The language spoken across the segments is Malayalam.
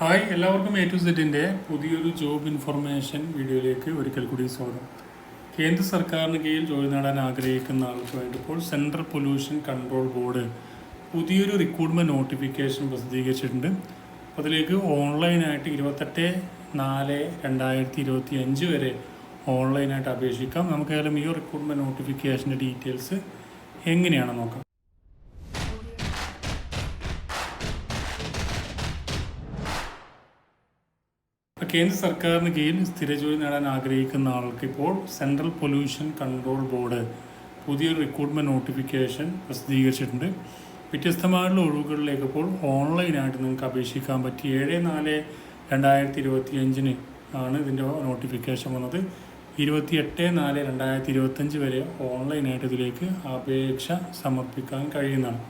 ഹായ് എല്ലാവർക്കും എ ടു സെറ്റിന്റെ പുതിയൊരു ജോബ് ഇൻഫർമേഷൻ വീഡിയോയിലേക്ക് ഒരിക്കൽ കൂടി സ്വാഗതം. കേന്ദ്ര സർക്കാരിന് കീഴിൽ ജോലി നേടാൻ ആഗ്രഹിക്കുന്ന ആൾക്ക് വേണ്ടി ഇപ്പോൾ സെൻട്രൽ പൊല്യൂഷൻ കൺട്രോൾ ബോർഡ് പുതിയൊരു റിക്രൂട്ട്മെന്റ് നോട്ടിഫിക്കേഷൻ പ്രസിദ്ധീകരിച്ചിട്ടുണ്ട്. അതിലേക്ക് ഓൺലൈനായിട്ട് ഇരുപത്തെട്ട് നാല് രണ്ടായിരത്തി ഇരുപത്തി അഞ്ച് വരെ ഓൺലൈനായിട്ട് അപേക്ഷിക്കാം. നമുക്ക് ഏതായാലും ഈ റിക്രൂട്ട്മെന്റ് നോട്ടിഫിക്കേഷന്റെ ഡീറ്റെയിൽസ് എങ്ങനെയാണ് നോക്കാം. കേന്ദ്ര സർക്കാരിന് കീഴിൽ സ്ഥിരജോലി നേടാൻ ആഗ്രഹിക്കുന്ന ആൾക്ക് ഇപ്പോൾ സെൻട്രൽ പൊല്യൂഷൻ കൺട്രോൾ ബോർഡ് പുതിയൊരു റിക്രൂട്ട്മെന്റ് നോട്ടിഫിക്കേഷൻ പ്രസിദ്ധീകരിച്ചിട്ടുണ്ട്. വ്യത്യസ്തമായുള്ള ഒഴിവുകളിലേക്ക് ഇപ്പോൾ ഓൺലൈനായിട്ട് നിങ്ങൾക്ക് അപേക്ഷിക്കാൻ പറ്റി. ഏഴ് നാല് രണ്ടായിരത്തി ഇരുപത്തി അഞ്ചിന് ആണ് ഇതിന്റെ നോട്ടിഫിക്കേഷൻ വന്നത്. ഇരുപത്തി എട്ട് നാല് രണ്ടായിരത്തി ഇരുപത്തഞ്ച് വരെ ഓൺലൈനായിട്ട് ഇതിലേക്ക് അപേക്ഷ സമർപ്പിക്കാൻ കഴിയുന്നതാണ്.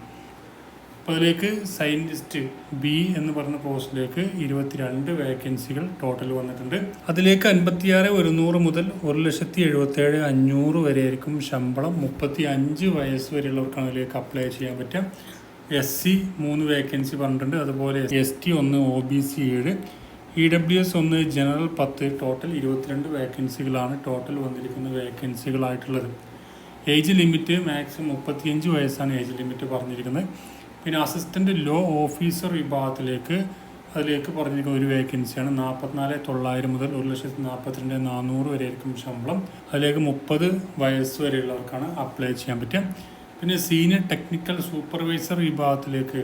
അപ്പോൾ അതിലേക്ക് സയന്റിസ്റ്റ് ബി എന്ന് പറഞ്ഞ പോസ്റ്റിലേക്ക് ഇരുപത്തിരണ്ട് വേക്കൻസികൾ ടോട്ടൽ വന്നിട്ടുണ്ട്. അതിലേക്ക് അൻപത്തിയാറ് ഒരുന്നൂറ് മുതൽ ഒരു ലക്ഷത്തി എഴുപത്തേഴ് അഞ്ഞൂറ് വരെ ആയിരിക്കും ശമ്പളം. മുപ്പത്തി അഞ്ച് വയസ്സ് വരെയുള്ളവർക്കാണ് അതിലേക്ക് അപ്ലൈ ചെയ്യാൻ പറ്റുക. എസ് സി മൂന്ന് വേക്കൻസി പറഞ്ഞിട്ടുണ്ട്. അതുപോലെ എസ് ടി ഒന്ന് ഒ ബി സി ഏഴ് ഇ ഡബ്ല്യു എസ് ഒന്ന് ജനറൽ പത്ത് ടോട്ടൽ ഇരുപത്തിരണ്ട് വേക്കൻസികളാണ് ടോട്ടൽ വന്നിരിക്കുന്ന വേക്കൻസികളായിട്ടുള്ളത്. ഏജ് ലിമിറ്റ് മാക്സിമം മുപ്പത്തിയഞ്ച് വയസ്സാണ് ഏജ് ലിമിറ്റ് പറഞ്ഞിരിക്കുന്നത്. പിന്നെ അസിസ്റ്റന്റ് ലോ ഓഫീസർ വിഭാഗത്തിലേക്ക് അതിലേക്ക് പറഞ്ഞിരിക്കുന്ന ഒരു വേക്കൻസിയാണ് നാൽപ്പത്തിനാല് തൊള്ളായിരം മുതൽ ഒരു ലക്ഷത്തി നാൽപ്പത്തിരണ്ട് നാനൂറ് വരെ ആയിരിക്കും ശമ്പളം. അതിലേക്ക് മുപ്പത് വയസ്സ് വരെയുള്ളവർക്കാണ് അപ്ലൈ ചെയ്യാൻ പറ്റുക. പിന്നെ സീനിയർ ടെക്നിക്കൽ സൂപ്പർവൈസർ വിഭാഗത്തിലേക്ക്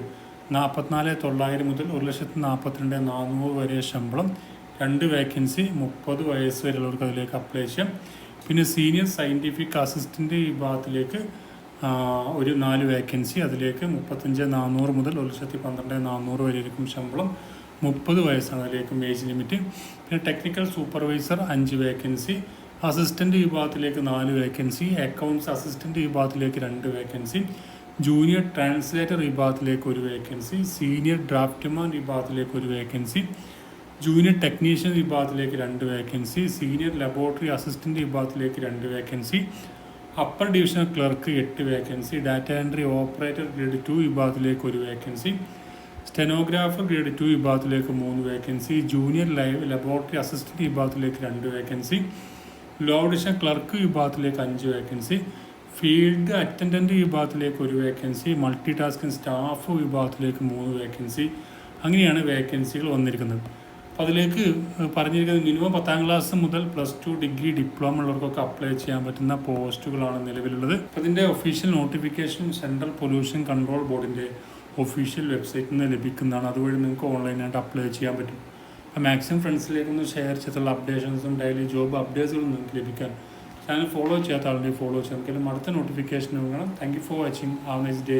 നാൽപ്പത്തിനാല് തൊള്ളായിരം മുതൽ ഒരു ലക്ഷത്തി നാൽപ്പത്തിരണ്ട് നാനൂറ് വരെ ശമ്പളം. രണ്ട് വേക്കൻസി മുപ്പത് വയസ്സ് വരെയുള്ളവർക്ക് അതിലേക്ക് അപ്ലൈ ചെയ്യാം. പിന്നെ സീനിയർ സയന്റിഫിക് അസിസ്റ്റന്റ് വിഭാഗത്തിലേക്ക് ഒരു നാല് വേക്കൻസി അതിലേക്ക് മുപ്പത്തഞ്ച് നാനൂറ് മുതൽ ഒരു ലക്ഷത്തി പന്ത്രണ്ട് നാനൂറ് വരെ ആയിരിക്കും ശമ്പളം. മുപ്പത് വയസ്സാണ് അതിലേക്കും ഏജ് ലിമിറ്റ് പിന്നെ ടെക്നിക്കൽ സൂപ്പർവൈസർ അഞ്ച് വേക്കൻസി അസിസ്റ്റന്റ് വിഭാഗത്തിലേക്ക് നാല് വേക്കൻസി അക്കൗണ്ട്സ് അസിസ്റ്റന്റ് വിഭാഗത്തിലേക്ക് രണ്ട് വേക്കൻസി ജൂനിയർ ട്രാൻസ്ലേറ്റർ വിഭാഗത്തിലേക്ക് ഒരു വേക്കൻസി സീനിയർ ഡ്രാഫ്റ്റ്മാൻ വിഭാഗത്തിലേക്ക് ഒരു വേക്കൻസി ജൂനിയർ ടെക്നീഷ്യൻ വിഭാഗത്തിലേക്ക് രണ്ട് വേക്കൻസി സീനിയർ ലബോറട്ടറി അസിസ്റ്റന്റ് വിഭാഗത്തിലേക്ക് രണ്ട് വേക്കൻസി അപ്പർ ഡിവിഷണൽ ക്ലർക്ക് എട്ട് vacancy data entry operator grade two വിഭാഗത്തിലേക്ക് ഒരു വേക്കൻസി സ്റ്റെനോഗ്രാഫർ ഗ്രേഡ് ടു വിഭാഗത്തിലേക്ക് മൂന്ന് vacancy junior live laboratory assistant വിഭാഗത്തിലേക്ക് രണ്ട് വേക്കൻസി ലോ ഡിവിഷൻ ക്ലർക്ക് വിഭാഗത്തിലേക്ക് അഞ്ച് വേക്കൻസി ഫീൽഡ് അറ്റൻഡന്റ് വിഭാഗത്തിലേക്ക് ഒരു വേക്കൻസി മൾട്ടി ടാസ്കിംഗ് സ്റ്റാഫ് വിഭാഗത്തിലേക്ക് മൂന്ന് വേക്കൻസി അങ്ങനെയാണ് വേക്കൻസികൾ വന്നിരിക്കുന്നത്. അപ്പോൾ അതിലേക്ക് പറഞ്ഞിരിക്കുന്നത് മിനിമം പത്താം ക്ലാസ് മുതൽ പ്ലസ് ടു ഡിഗ്രി ഡിപ്ലോമ ഉള്ളവർക്കൊക്കെ അപ്ലൈ ചെയ്യാൻ പറ്റുന്ന പോസ്റ്റുകളാണ് നിലവിലുള്ളത്. അതിന്റെ official notification central pollution control ബോർഡിന്റെ ഒഫീഷ്യൽ വെബ്സൈറ്റിൽ നിന്ന് ലഭിക്കുന്നതാണ്. അതുവഴി നിങ്ങൾക്ക് ഓൺലൈനായിട്ട് അപ്ലൈ ചെയ്യാൻ പറ്റും. അപ്പോൾ മാക്സിമം ഫ്രണ്ട്സിലേക്കൊന്ന് ഷെയർ ചെയ്തിട്ടുള്ള അപ്ഡേഷൻസും ഡെയിലി ജോബ് അപ്ഡേറ്റ്സുകളും നിങ്ങൾക്ക് ലഭിക്കാൻ. ചാനൽ ഫോളോ ചെയ്യാത്ത ആളുടെ ഫോളോ ചെയ്യാം. നമുക്കെല്ലാം അടുത്ത നോട്ടിഫിക്കേഷൻ വേണം thank you for watching have nice day